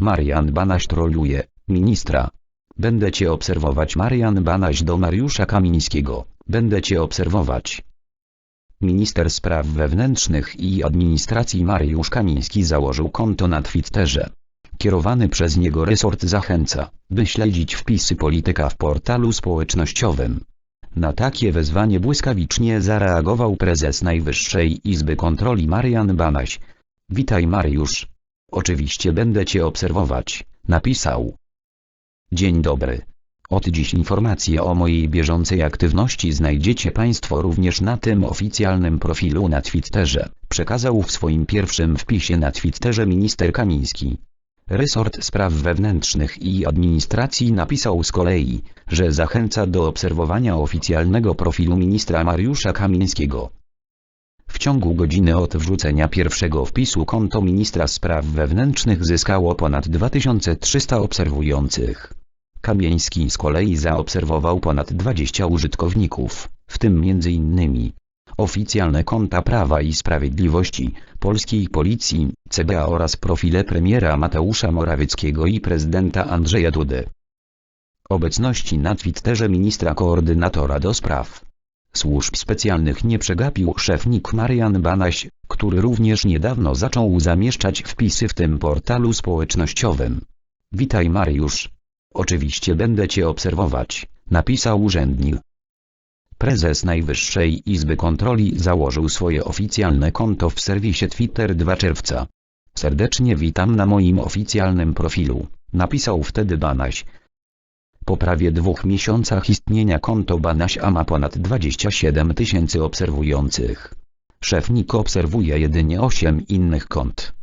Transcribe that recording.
Marian Banaś troluje, ministra. Będę cię obserwować Marian Banaś do Mariusza Kamińskiego, będę cię obserwować. Minister Spraw Wewnętrznych i Administracji Mariusz Kamiński założył konto na Twitterze. Kierowany przez niego resort zachęca, by śledzić wpisy polityka w portalu społecznościowym. Na takie wezwanie błyskawicznie zareagował prezes Najwyższej Izby Kontroli Marian Banaś. Witaj Mariusz. Oczywiście będę cię obserwować, napisał. Dzień dobry. Od dziś informacje o mojej bieżącej aktywności znajdziecie Państwo również na tym oficjalnym profilu na Twitterze, przekazał w swoim pierwszym wpisie na Twitterze minister Kamiński. Resort Spraw Wewnętrznych i Administracji napisał z kolei, że zachęca do obserwowania oficjalnego profilu ministra Mariusza Kamińskiego. W ciągu godziny od wrzucenia pierwszego wpisu konto ministra spraw wewnętrznych zyskało ponad 2300 obserwujących. Kamieński z kolei zaobserwował ponad 20 użytkowników, w tym m.in. oficjalne konta Prawa i Sprawiedliwości, Polskiej Policji, CBA oraz profile premiera Mateusza Morawieckiego i prezydenta Andrzeja Dudy. Obecności na Twitterze ministra koordynatora do spraw służb specjalnych nie przegapił szef NIK Marian Banaś, który również niedawno zaczął zamieszczać wpisy w tym portalu społecznościowym. Witaj Mariusz. Oczywiście będę cię obserwować, napisał urzędnik. Prezes Najwyższej Izby Kontroli założył swoje oficjalne konto w serwisie Twitter 2 czerwca. Serdecznie witam na moim oficjalnym profilu, napisał wtedy Banaś. Po prawie dwóch miesiącach istnienia konto Banasia ma ponad 27 tysięcy obserwujących. Szef NIK obserwuje jedynie 8 innych kont.